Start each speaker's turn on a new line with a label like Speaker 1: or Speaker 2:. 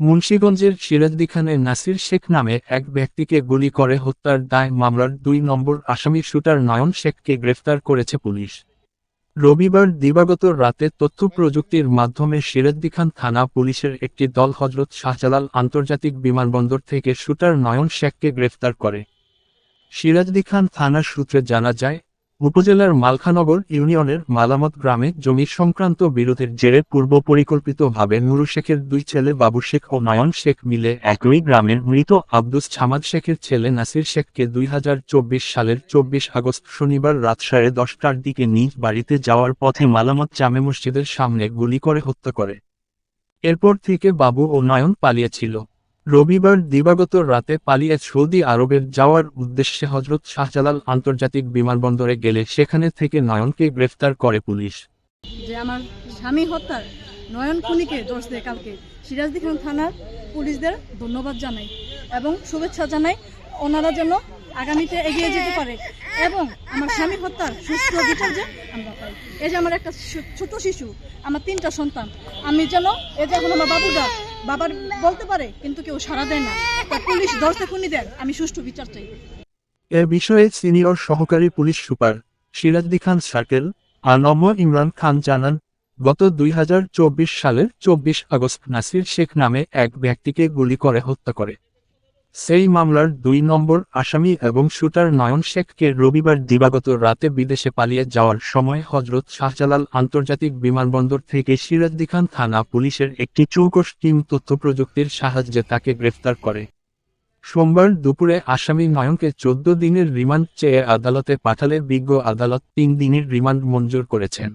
Speaker 1: মুন্সীগঞ্জের সিরাজদি খানে নাসির শেখ নামে এক ব্যক্তিকে গুলি করে হত্যার দায় মামলার দুই নম্বর আসামি শুটার নয়ন শেখকে গ্রেফতার করেছে পুলিশ। রবিবার দিবাগত রাতে তথ্য প্রযুক্তির মাধ্যমে সিরাজদি খান থানা পুলিশের একটি দল হজরত শাহজালাল আন্তর্জাতিক বিমানবন্দর থেকে শুটার নয়ন শেখকে গ্রেফতার করে। সিরাজদি খান থানার সূত্রে জানা যায় উপজেলার মালখানগর ইউনিয়নের মালামত গ্রামে জমি সংক্রান্ত বিরোধের জেরে পূর্ব পরিকল্পিতভাবে নুরু শেখের দুই ছেলে বাবু শেখ ও নয়ন শেখ মিলে একই গ্রামের মৃত আব্দুস ছামাদ শেখের ছেলে নাসির শেখকে দুই হাজার চব্বিশ সালের চব্বিশ আগস্ট শনিবার রাত সাড়ে দশটার দিকে নিজ বাড়িতে যাওয়ার পথে মালামত জামে মসজিদের সামনে গুলি করে হত্যা করে। এরপর থেকে বাবু ও নয়ন পালিয়েছিল। রবিবার দিবাগত রাতে পালিয়ে সৌদি আরবের যাওয়ার উদ্দেশ্যে হজরত শাহজালাল আন্তর্জাতিক বিমানবন্দরে গেলে সেখানে থেকে নয়নকে গ্রেফতার করে পুলিশ।
Speaker 2: যে আমার স্বামী হত্যার নয়ন খুনিকে দোষ দেয় কালকে সিরাজদি খান থানার পুলিশদের ধন্যবাদ জানাই এবং শুভেচ্ছা জানাই ওনারা যেন আগামীতে এগিয়ে যেতে পারে এবং আমার স্বামী হত্যার সুস্থ বিচার যে আমরা পাই। এই যে আমার একটা ছোট শিশু, আমার তিনটা সন্তান, আমি যেন এই যে এখন আমার বাবুরা বাবার বলতে পারে, কিন্তু কেউ সাড়া দেয় না। পুলিশ দর্শে খুনিদের আমি সুষ্ঠু বিচার চাই।
Speaker 1: এ বিষয়ে সিনিয়র সহকারী police super Sirajdi Khan circle আর আনম ইমরান খান জানান, গত দুই হাজার চব্বিশ সালের চব্বিশ আগস্ট নাসির শেখ নামে এক ব্যক্তিকে গুলি করে হত্যা করে। সেই মামলার দুই নম্বর আসামি এবং শুটার নয়ন শেখকে রবিবার দিবাগত রাতে বিদেশে পালিয়ে যাওয়ার সময় হজরত শাহজালাল আন্তর্জাতিক বিমানবন্দর থেকে সিরাজদি খান থানা পুলিশের একটি চৌকস টিম তথ্য প্রযুক্তির সাহায্যে তাকে গ্রেফতার করে। সোমবার দুপুরে আসামি নয়নকে চোদ্দ দিনের রিমান্ড চেয়ে আদালতে পাঠালে বিজ্ঞ আদালত তিন দিনের রিমান্ড মঞ্জুর করেছেন।